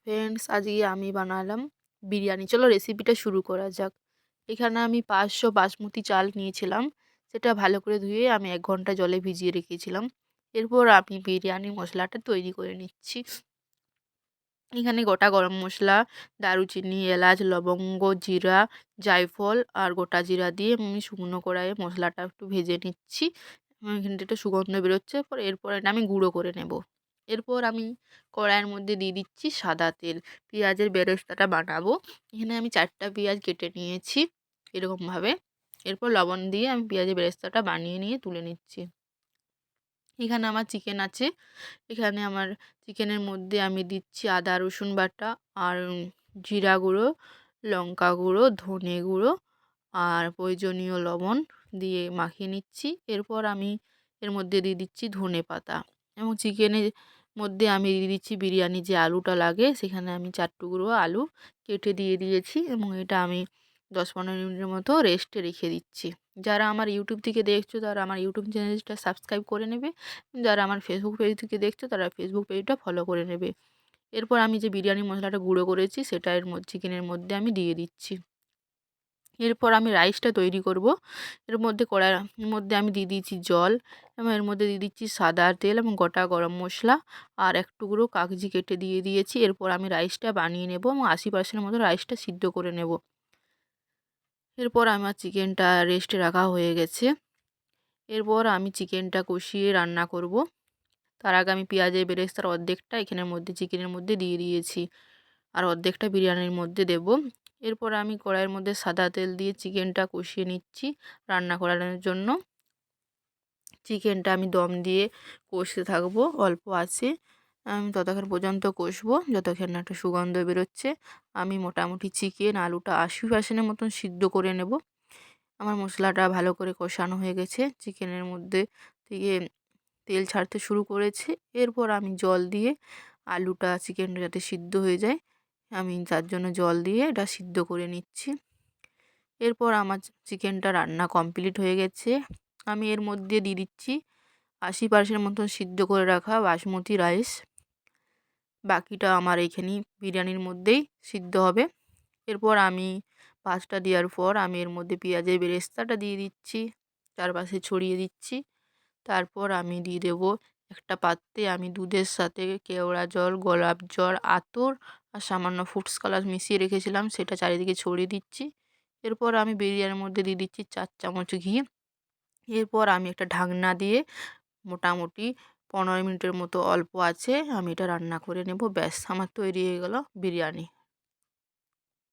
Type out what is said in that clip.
Friends আজকে আমি বানালাম বিরিয়ানি। চলো রেসিপিটা শুরু করা যাক। এখানে আমি পাঁচশো বাসমতি চাল নিয়েছিলাম। সেটা ভালো করে ধুয়ে আমি এক ঘণ্টা জলে ভিজিয়ে রেখেছিলাম। এরপর আমি বিরিয়ানি মশলাটা তৈরি করে নিচ্ছি। এখানে গোটা গরম মশলা, দারুচিনি, এলাচ, লবঙ্গ, জিরা, জায়ফল আর গোটা জিরা দিয়ে আমি শুকনো কড়াইয়ে মশলাটা একটু ভেজে নিচ্ছি। এখানে একটু সুগন্ধ বেরোচ্ছে। পর এরপর এটা আমি গুঁড়ো করে নেব। এরপর আমি কড়াইয়ের মধ্যে দিয়ে দিচ্ছি সাদা তেল। পেঁয়াজের বেরেস্তাটা বানাবো। এখানে আমি চারটা পেঁয়াজ কেটে নিয়েছি এরকমভাবে। এরপর লবণ দিয়ে আমি পেঁয়াজের বেরেস্তাটা বানিয়ে নিয়ে তুলে নিচ্ছি। এখানে আমার চিকেন আছে। এখানে আমার চিকেনের মধ্যে আমি দিচ্ছি আদা, রসুন বাটা আর জিরা গুঁড়ো, লঙ্কা গুঁড়ো, ধনে গুঁড়ো আর প্রয়োজনীয় লবণ দিয়ে মাখিয়ে নিচ্ছি। এরপর আমি এর মধ্যে দিয়ে দিচ্ছি ধনে পাতা এবং চিকেনের মধ্যে আমি দিয়ে দিচ্ছি বিরিয়ানি যে আলুটা লাগে, সেখানে আমি চার টুকরো আলু কেটে দিয়ে দিয়েছি এবং এটা আমি দশ পনেরো মিনিটের মতো রেস্টে রেখে দিচ্ছি। যারা আমার ইউটিউব থেকে দেখছ, তারা আমার ইউটিউব চ্যানেলটা সাবস্ক্রাইব করে নেবে। যারা আমার ফেসবুক পেজ থেকে দেখছ, তারা ফেসবুক পেজটা ফলো করে নেবে। এরপর আমি যে বিরিয়ানি মশলাটা গুঁড়ো করেছি, সেটা এর চিকেনের মধ্যে আমি দিয়ে দিচ্ছি। এরপর আমি রাইসটা তৈরি করব। এর মধ্যে কড়াইয়ের মধ্যে আমি দিয়ে দিয়েছি জল এবং এর মধ্যে দিয়ে দিচ্ছি সাদা তেল এবং গোটা গরম মশলা আর এক টুকরো কাগজি কেটে দিয়ে দিয়েছি। এরপর আমি রাইসটা বানিয়ে নেব এবং আশি পার্সেন্টের মতো রাইসটা সিদ্ধ করে নেব। এরপর আমার চিকেনটা রেস্টে রাখা হয়ে গেছে। এরপর আমি চিকেনটা কষিয়ে রান্না করব। তার আগে আমি পেঁয়াজের বেরেস্তার অর্ধেকটা এখানের মধ্যে, চিকেনের মধ্যে দিয়ে দিয়েছি। আর অর্ধেকটা বিরিয়ানির মধ্যে দেব। এরপর আমি কড়াইয়ের মধ্যে সাদা তেল দিয়ে চিকেনটা কষিয়ে নিচ্ছি রান্না করানোর জন্য। চিকেনটা আমি দম দিয়ে কষতে থাকব, অল্প আছে। আমি ততক্ষণ পর্যন্ত কষবো, যতক্ষণ না একটা সুগন্ধ বেরোচ্ছে। আমি মোটামুটি চিকেন, আলুটা আশি পার্সেন্টের মতন সিদ্ধ করে নেব। আমার মশলাটা ভালো করে কষানো হয়ে গেছে। চিকেনের মধ্যে থেকে তেল ছাড়তে শুরু করেছে। এরপর আমি জল দিয়ে আলুটা, চিকেনটা যাতে সিদ্ধ হয়ে যায় আমি তার জন্য জল দিয়ে এটা সিদ্ধ করে নিচ্ছি। এরপর আমার চিকেনটা রান্না কমপ্লিট হয়ে গেছে। আমি এর মধ্যে দিয়ে দিচ্ছি আশি পার্সেন্ট মতন সিদ্ধ করে রাখা বাসমতি রাইস। বাকিটা আমার এখানেই বিরিয়ানির মধ্যেই সিদ্ধ হবে। এরপর আমি পাঁচটা দেওয়ার পর আমি এর মধ্যে পেঁয়াজের বেরেস্তাটা দিয়ে দিচ্ছি, চারপাশে ছড়িয়ে দিচ্ছি। তারপর আমি দিয়ে দেবো একটা পাত্রে আমি দুধের সাথে কেওড়া জল, গোলাপ জল, আতর আর সামান্য ফুডস কালার মিশিয়ে রেখেছিলাম, সেটা চারিদিকে ছড়িয়ে দিচ্ছি। এরপর আমি বিরিয়ানির মধ্যে দিয়ে দিচ্ছি চার চামচ ঘি। এরপর আমি একটা ঢাকনা দিয়ে মোটামুটি পনেরো মিনিটের মতো অল্প আছে, আমি এটা রান্না করে নেব। ব্যাস, আমার তৈরি হয়ে গেল বিরিয়ানি।